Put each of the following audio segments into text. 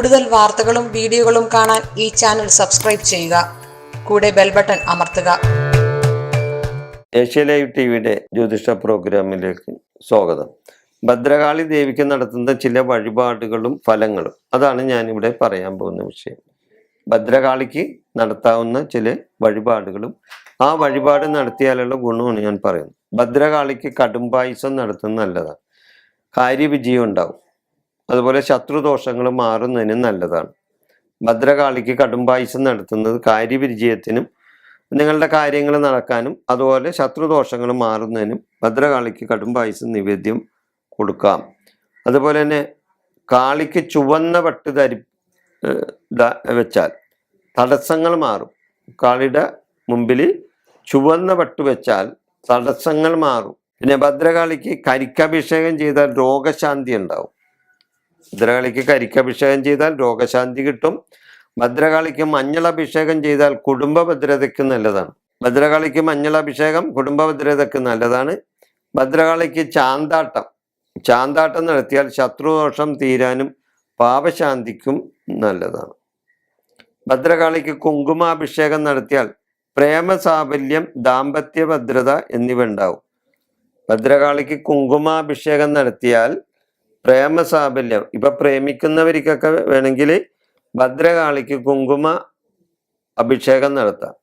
കൂടുതൽ വാർത്തകളും വീഡിയോകളും കാണാൻ ഈ ചാനൽ സബ്സ്ക്രൈബ് ചെയ്യുക. കൂടെ ബെൽ ബട്ടൺ അമർത്തുക. ഏഷ്യ ലൈവ് ടി വിയുടെ ജ്യോതിഷ പ്രോഗ്രാമിലേക്ക് സ്വാഗതം. ഭദ്രകാളി ദേവിക്ക് നടത്തുന്ന ചില വഴിപാടുകളും ഫലങ്ങളും. അതാണ് ഞാനിവിടെ പറയാൻ പോകുന്ന വിഷയം. ഭദ്രകാളിക്ക് നടത്താവുന്ന ചില വഴിപാടുകളും ആ വഴിപാട് നടത്തിയാലുള്ള ഗുണമാണ് ഞാൻ പറയുന്നത്. ഭദ്രകാളിക്ക് കടുംപായസം നടത്തുന്നത് നല്ലതാണ്. കാര്യവിജയം ഉണ്ടാവും. അതുപോലെ ശത്രുദോഷങ്ങൾ മാറുന്നതിനും നല്ലതാണ്. ഭദ്രകാളിക്ക് കടുംപായസം നടത്തുന്നത് കാര്യവിജയത്തിനും നിങ്ങളുടെ കാര്യങ്ങൾ നടക്കാനും അതുപോലെ ശത്രുദോഷങ്ങൾ മാറുന്നതിനും ഭദ്രകാളിക്ക് കടും പായസം നിവേദ്യം കൊടുക്കാം. അതുപോലെ തന്നെ കാളിക്ക് ചുവന്ന പട്ട് ധരി വെച്ചാൽ തടസ്സങ്ങൾ മാറും. കാളിയുടെ മുമ്പിൽ ചുവന്ന പട്ട് വെച്ചാൽ തടസ്സങ്ങൾ മാറും. പിന്നെ ഭദ്രകാളിക്ക് കരിക്കഭിഷേകം ചെയ്താൽ രോഗശാന്തി ഉണ്ടാവും. ഭദ്രകാളിക്ക് കരിക്കഭിഷേകം ചെയ്താൽ രോഗശാന്തി കിട്ടും. ഭദ്രകാളിക്ക് മഞ്ഞൾ അഭിഷേകം ചെയ്താൽ കുടുംബ ഭദ്രതയ്ക്ക് നല്ലതാണ്. ഭദ്രകാളിക്ക് മഞ്ഞൾ അഭിഷേകം കുടുംബ ഭദ്രതയ്ക്ക് നല്ലതാണ്. ഭദ്രകാളിക്ക് ചാന്താട്ടം. ചാന്താട്ടം നടത്തിയാൽ ശത്രുദോഷം തീരാനും പാപശാന്തിക്കും നല്ലതാണ്. ഭദ്രകാളിക്ക് കുങ്കുമാഭിഷേകം നടത്തിയാൽ പ്രേമസാഫല്യം ദാമ്പത്യ ഭദ്രത എന്നിവ ഉണ്ടാവും. ഭദ്രകാളിക്ക് കുങ്കുമാഭിഷേകം നടത്തിയാൽ പ്രേമസാഫല്യം ഇപ്പൊ പ്രേമിക്കുന്നവർക്കൊക്കെ വേണമെങ്കിൽ ഭദ്രകാളിക്ക് കുങ്കുമ അഭിഷേകം നടത്താം.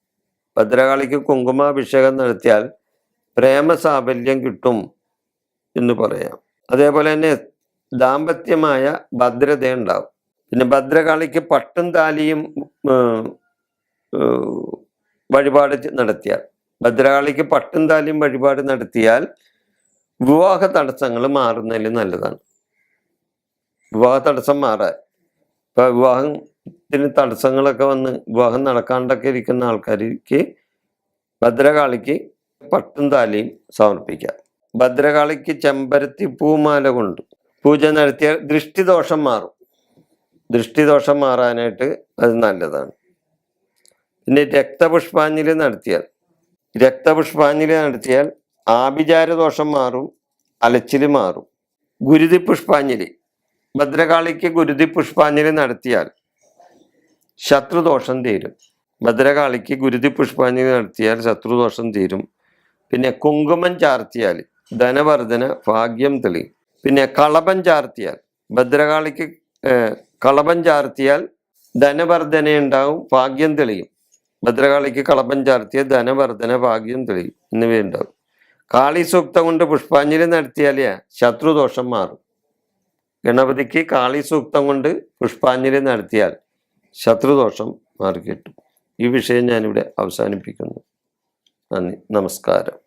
ഭദ്രകാളിക്ക് കുങ്കുമ അഭിഷേകം നടത്തിയാൽ പ്രേമസാബല്യം കിട്ടും എന്ന് പറയാം. അതേപോലെ തന്നെ ദാമ്പത്യമായ ഭദ്രത ഉണ്ടാവും. പിന്നെ ഭദ്രകാളിക്ക് പട്ടും താലിയും വഴിപാട് നടത്തിയാൽ ഭദ്രകാളിക്ക് പട്ടും താലിയും വഴിപാട് നടത്തിയാൽ വിവാഹ തടസ്സങ്ങൾ മാറുന്നതിൽ നല്ലതാണ്. വിവാഹ തടസ്സം മാറാൻ. ഇപ്പൊ വിവാഹത്തിന് തടസ്സങ്ങളൊക്കെ വന്ന് വിവാഹം നടക്കാണ്ടൊക്കെ ഇരിക്കുന്ന ആൾക്കാർക്ക് ഭദ്രകാളിക്ക് പട്ടും താലിയും സമർപ്പിക്കാം. ഭദ്രകാളിക്ക് ചെമ്പരത്തി പൂമാല കൊണ്ട് പൂജ നടത്തിയാൽ ദൃഷ്ടിദോഷം മാറും. ദൃഷ്ടിദോഷം മാറാനായിട്ട് അത് നല്ലതാണ്. പിന്നെ രക്തപുഷ്പാഞ്ജലി നടത്തിയാൽ രക്തപുഷ്പാഞ്ജലി നടത്തിയാൽ ആഭിചാര ദോഷം മാറും അലച്ചിൽ മാറും. ഗുരുതി പുഷ്പാഞ്ജലി ഭദ്രകാളിക്ക് ഗുരുതി പുഷ്പാഞ്ജലി നടത്തിയാൽ ശത്രുദോഷം തീരും. ഭദ്രകാളിക്ക് ഗുരുതി പുഷ്പാഞ്ജലി നടത്തിയാൽ ശത്രുദോഷം തീരും. പിന്നെ കുങ്കുമം ചാർത്തിയാൽ ധനവർധന ഭാഗ്യം തെളിയും. പിന്നെ കളപം ചാർത്തിയാൽ ഭദ്രകാളിക്ക് കളപം ചാർത്തിയാൽ ധനവർധന ഉണ്ടാവും ഭാഗ്യം തെളിയും. ഭദ്രകാളിക്ക് കളപം ചാർത്തിയ ധനവർധന ഭാഗ്യം തെളിയും എന്നിവയുണ്ടാവും കാളി സൂക്തം കൊണ്ട് പുഷ്പാഞ്ജലി നടത്തിയാലേ ശത്രുദോഷം മാറും. ഗണപതിക്ക് കാളി സൂക്തം കൊണ്ട് പുഷ്പാഞ്ജലി നടത്തിയാൽ ശത്രുദോഷം മാറിക്കിട്ടും. ഈ വിഷയം ഞാനിവിടെ അവസാനിപ്പിക്കുന്നു. നന്ദി. നമസ്കാരം.